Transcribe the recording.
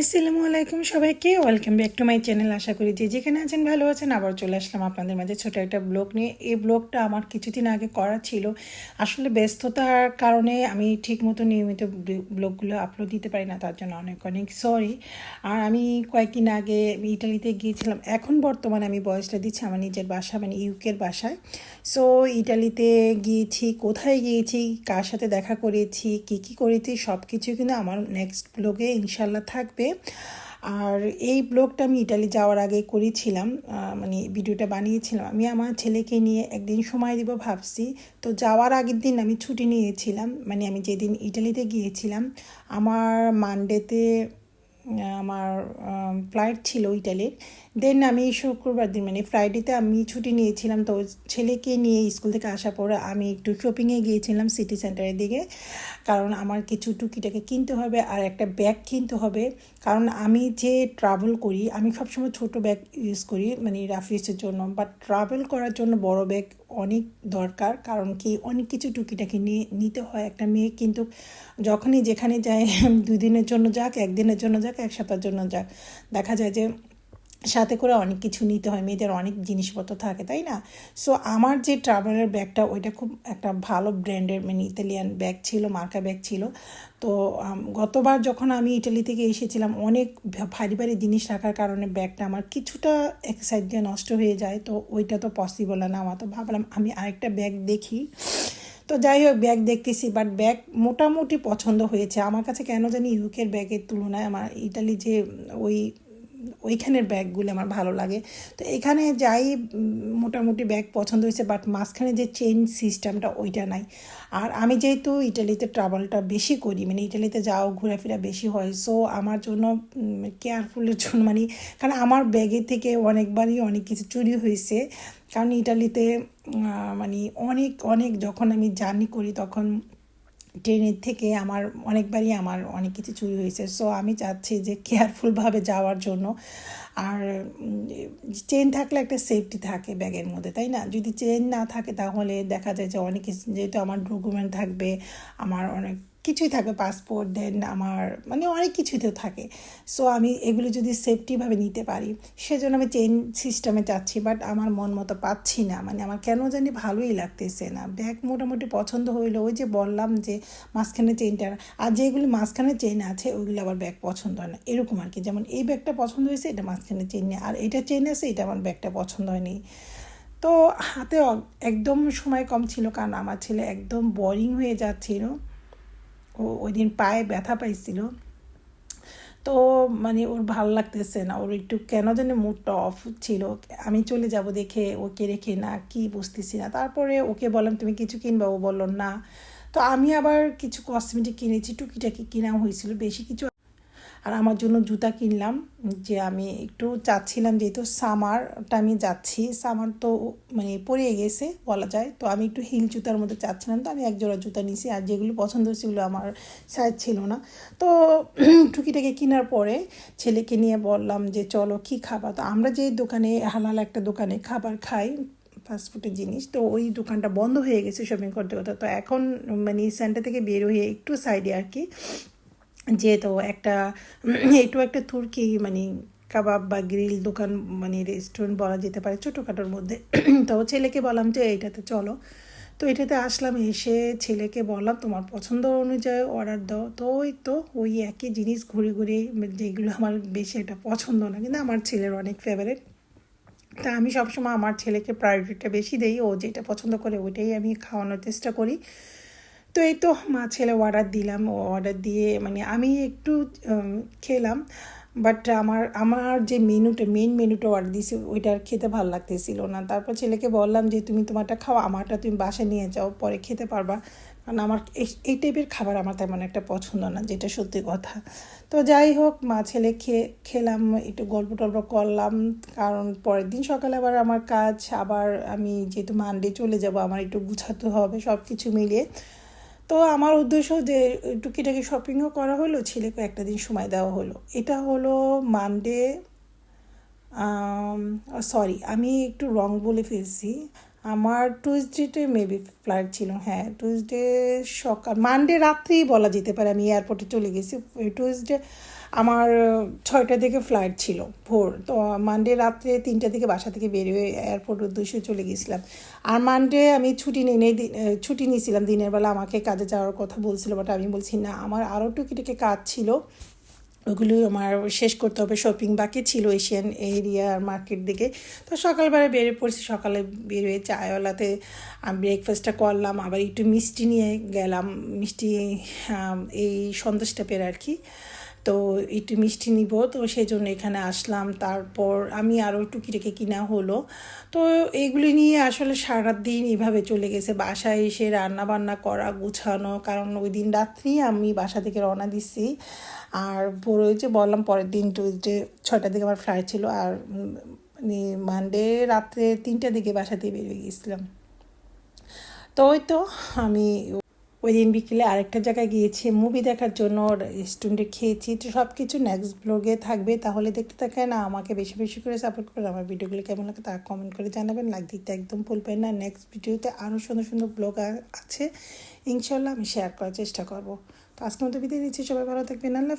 আসসালামু আলাইকুম সবাইকে। Welcome back to my channel আশা করি যে যেখানে আছেন, ভালো আছেন, আবার চলে আসলাম আপনাদের মাঝে ছোটো একটা ব্লগ নিয়ে। এই ব্লগটা আমার কিছুদিন আগে করা ছিল। আসলে ব্যস্ততার কারণে আমি ঠিকমতো নিয়মিত ব্লগগুলো আপলোড দিতে পারি না, তার জন্য অনেক অনেক সরি আর আমি কয়েকদিন আগে ইটালিতে গিয়েছিলাম। এখন বর্তমানে আমি বয়সটা দিচ্ছি আমার নিজের বাসা মানে ইউকের বাসায়। সো ইটালিতে গিয়েছি, কোথায় গিয়েছি, কার সাথে দেখা করেছি, কী কী করেছি সব কিছু কিন্তু আমার নেক্সট ব্লগে ইনশাল্লাহ থাকবে। আর এই ব্লগটা আমি ইটালি যাওয়ার আগে করেছিলাম মানে ভিডিওটা বানিয়েছিলাম। আমি আমার ছেলেকে নিয়ে একদিন সময় দিব ভাবছি। তো যাওয়ার আগের দিন আমি ছুটি নিয়েছিলাম মানে আমি যেদিন ইটালিতে গিয়েছিলাম, আমার মানডেতে আমার ফ্লাইট ছিল ইটালির দেন আমি শুক্রবার দিন মানে ফ্রাইডেতে আমি ছুটি নিয়েছিলাম। তো ছেলেকে নিয়ে স্কুল থেকে আসার পরে আমি একটু শপিংয়ে গিয়েছিলাম সিটি সেন্টারের দিকে। কারণ আমার কিছু টুকিটাকে কিনতে হবে আর একটা ব্যাগ কিনতে হবে। কারণ আমি যে ট্রাভেল করি, আমি সবসময় ছোট ব্যাগ ইউজ করি মানে রাফিসের জন্য। বাট ট্রাভেল করার জন্য বড় ব্যাগ অনেক দরকার। কারণ কি, অনেক কিছু টুকিটাকে নিয়ে নিতে হয়। একটা মেয়ে কিন্তু যখনই যেখানে যায়, দুই দিনের জন্য যাক, একদিনের জন্য যাক এক সপ্তাহের জন্য যাক দেখা যায় যে সাথে করে অনেক কিছু নিতে হয়, মেয়েদের অনেক জিনিসপত্র থাকে, তাই না? সো আমার যে ট্রাভেলের ব্যাগটা ওইটা খুব একটা ভালো ব্র্যান্ডের মানে ইতালিয়ান ব্যাগ ছিল, মার্কা ব্যাগ ছিল। তো গতবার যখন আমি ইটালি থেকে এসেছিলাম, অনেক ভারী ভারী জিনিস রাখার কারণে ব্যাগটা আমার কিছুটা এক সাইড দিয়ে নষ্ট হয়ে যায়, তো ওইটা তো পসিবল না, আমার তো ভাবলাম আমি আরেকটা ব্যাগ দেখি। তো যাই হোক ব্যাগ দেখতেছি বাট ব্যাগ মোটামুটি পছন্দ হয়েছে। আমার কাছে কেন জানি ইউকের ব্যাগের তুলনায় আমার ইটালি যে, ওই, ওইখানের ব্যাগগুলো আমার ভালো লাগে। তো এখানে যাই মোটামুটি ব্যাগ পছন্দ হয়েছে বাট মাঝখানে যে চেন সিস্টেমটা ওইটা নাই। আর আমি যেহেতু ইটালিতে ট্রাভেলটা বেশি করি মানে ইটালিতে যাও, ঘোরাফেরা বেশি হয় সো আমার জন্য কেয়ারফুলের জন্য মানে কারণ আমার ব্যাগে থেকে অনেকবারই অনেক কিছু চুরি হয়েছে। কারণ ইটালিতে মানে অনেক অনেক যখন আমি জার্নি করি তখন ট্রেনের থেকে আমার অনেকবারই আমার অনেক কিছু চুরি হয়েছে। সো আমি চাচ্ছি যে কেয়ারফুলভাবে যাওয়ার জন্য। আর চেন থাকলে একটা সেফটি থাকে ব্যাগের মধ্যে, তাই না? যদি চেন না থাকে তাহলে দেখা যায় যে অনেক যেহেতু আমার ডকুমেন্ট থাকবে, আমার অনেক কিছুই থাকবে পাসপোর্ট দেন আমার মানে অনেক কিছুই তো থাকে। সো আমি এগুলো যদি সেফটিভাবে নিতে পারি, সেজন্য আমি চেন সিস্টেমে চাচ্ছি বাট আমার মন মতো পাচ্ছি না। মানে আমার কেন জানি ভালোই লাগতেছে না। ব্যাগ মোটামুটি পছন্দ হইল, ওই যে বললাম যে মাঝখানে চেনটা আর যেগুলি মাঝখানে চেন আছে, ওইগুলো আবার ব্যাগ পছন্দ হয় না। এরকম আর কি। যেমন এই ব্যাগটা পছন্দ হয়েছে, এটা মাঝখানে চেন নেই। আর এটা চেন আছে, এটা আমার ব্যাগটা পছন্দ হয়নি। তো হাতে একদম সময় কম ছিল, কারণ আমার ছেলে একদম বোরিং হয়ে যাচ্ছিল। ও ওই দিন পায়ে ব্যথা পাইছিল। তো মানে ওর ভালো লাগতেছে না, ওর একটু কেন জানি মুডটা অফ ছিল। আমি চলে যাব দেখে ওকে রেখে না, কি বুঝতেছি না। তারপরে ওকে বললাম, তুমি কিছু কিনবা? ও বলল, না। তো আমি আবার কিছু কসমেটিক কিনেছি, টুকিটাকি কিনা হয়েছিল, বেশি কিছু আর আমার জন্য জুতা কিনলাম, যে আমি একটু চাচ্ছিলাম যেহেতু সামারটা আমি যাচ্ছি সামার তো মানে পরিয়ে গেছে বলা যায়। তো আমি একটু হিল জুতার মধ্যে চাচ্ছিলাম, তো আমি এক জোড়া জুতা নিছি আর যেগুলো পছন্দ সেগুলো আমার সাইজ ছিল না। তো টুকিটাকে কেনার পরে ছেলেকে নিয়ে বললাম যে, চলো কি খাবার তো আমরা যে দোকানে, হালাল একটা দোকানে খাবার খাই ফাস্টফুডের জিনিস, তো ওই দোকানটা বন্ধ হয়ে গেছে শপিং করতে করতে। তো এখন মানে সেন্টার থেকে বের হয়ে একটু সাইডে আর কি যেহেতু একটা, একটু একটা তুর্কি মানে কাবাব বা গ্রিল দোকান মানে রেস্টুরেন্ট বলা যেতে পারে ছোটোখাটোর মধ্যে। তো ছেলেকে বললাম যে এইটাতে চলো। তো এটাতে আসলাম, এসে ছেলেকে বললাম, তোমার পছন্দ অনুযায়ী অর্ডার দাও। তো ওই তো ওই একই জিনিস ঘুরে ঘুরে যেগুলো আমার বেশি এটা পছন্দ না, কিন্তু আমার ছেলের অনেক ফেভারেট তা আমি সবসময় আমার ছেলেকে প্রায়োরিটিটা বেশি দিই, ও যেটা পছন্দ করে ওইটাই আমি খাওয়ানোর চেষ্টা করি। তো এই তো মা, ছেলে অর্ডার দিলাম। অর্ডার দিয়ে মানে আমি একটু খেলাম। বাট আমার আমার যে মেনুটা মেন মেনুটা অর্ডার দিয়েছি ওইটার খেতে ভালো লাগতেছিল না। তারপর ছেলেকে বললাম যে, তুমি তোমারটা খাও, আমারটা তুমি বাসায় নিয়ে যাও, পরে খেতে পারবা। কারণ আমার এই টাইপের খাবার আমার তেমন একটা পছন্দ না, যেটা সত্যি কথা। তো যাই হোক, মা, ছেলে খেয়ে, খেলাম, একটু গল্প টল্প করলাম। কারণ পরের দিন সকালে আবার আমার কাজ, আবার আমি যেহেতু মানডে চলে যাব, আমার একটু গুছাতে হবে সব কিছু মিলিয়ে। তো আমার উদ্দেশ্য যে টুকিটাকি শপিংও করা হলো, ছেলেকে একটা দিন সময় দেওয়া হলো। এটা হলো মানডে সরি আমি একটু রং বলে ফেলছি। আমার টুইসডেতে মেবি ফ্লাইট ছিল হ্যাঁ টুইসডে সকাল মানডে রাত্রেই বলা যেতে পারে, আমি এয়ারপোর্টে চলে গেছি। টুইসডে আমার ছয়টার দিকে ফ্লাইট ছিল ভোর। তো মানডে রাত্রে তিনটা থেকে বাসা থেকে বেরিয়ে এয়ারপোর্ট উদ্দেশ্যে চলে গেছিলাম। আর মানডে আমি ছুটি নিয়ে নেই ছুটি নিয়েছিলাম। দিনের বেলা আমাকে কাজে যাওয়ার কথা বলছিল বাট আমি বলছি, না, আমার আরও টুকিটাকি কাজ ছিল। ওগুলো আমার শেষ করতে হবে। শপিং বাকি ছিল এশিয়ান এরিয়ার মার্কেট দিকে। তো সকালবেলা বেরিয়ে পড়ছি। সকালে বেরিয়ে চায়ওয়ালাতে আমি ব্রেকফাস্টটা করলাম। আবার একটু মিষ্টি নিয়ে গেলাম। মিষ্টি এই সন্দেশটা পের আর কি। তো একটু মিষ্টি নিব। তো সেই জন্য এখানে আসলাম। তারপর আমি আরও টুকিটাকি কিনা হলো। তো এগুলি নিয়ে আসলে সারা দিন এভাবে চলে গেছে। বাসায় এসে রান্না বান্না করা, গুছানো। কারণ ওই দিন রাত্রি আমি বাসা থেকে রওনা দিচ্ছি আর ওই যে বললাম পরের দিন টুইসডে ছয়টার দিকে আমার ফ্লাইট ছিল। আর মানে মানডে রাত্রে তিনটার দিকে বাসা বেরিয়ে গেছিলাম। তো ওই তো আমি ওই দিন বিকেলে আরেকটা জায়গায় গিয়েছি মুভি দেখার জন্য রেস্টুরেন্টে খেয়েছি। তো সব কিছু নেক্সট ব্লগে থাকবে, তাহলে দেখতে থাকেন না আমাকে বেশি বেশি করে সাপোর্ট করে আমার ভিডিওগুলো কেমন লাগে তা কমেন্ট করে জানাবেন। লাইক দিতে একদম ভুলবেন না। নেক্সট ভিডিওতে আরও সুন্দর সুন্দর ব্লগ আছে। ইনশাল্লাহ আমি শেয়ার করার চেষ্টা করব। তো আজকে মতো বিদায় নিচ্ছি। সবাই ভালো থাকবেন। আল্লাহ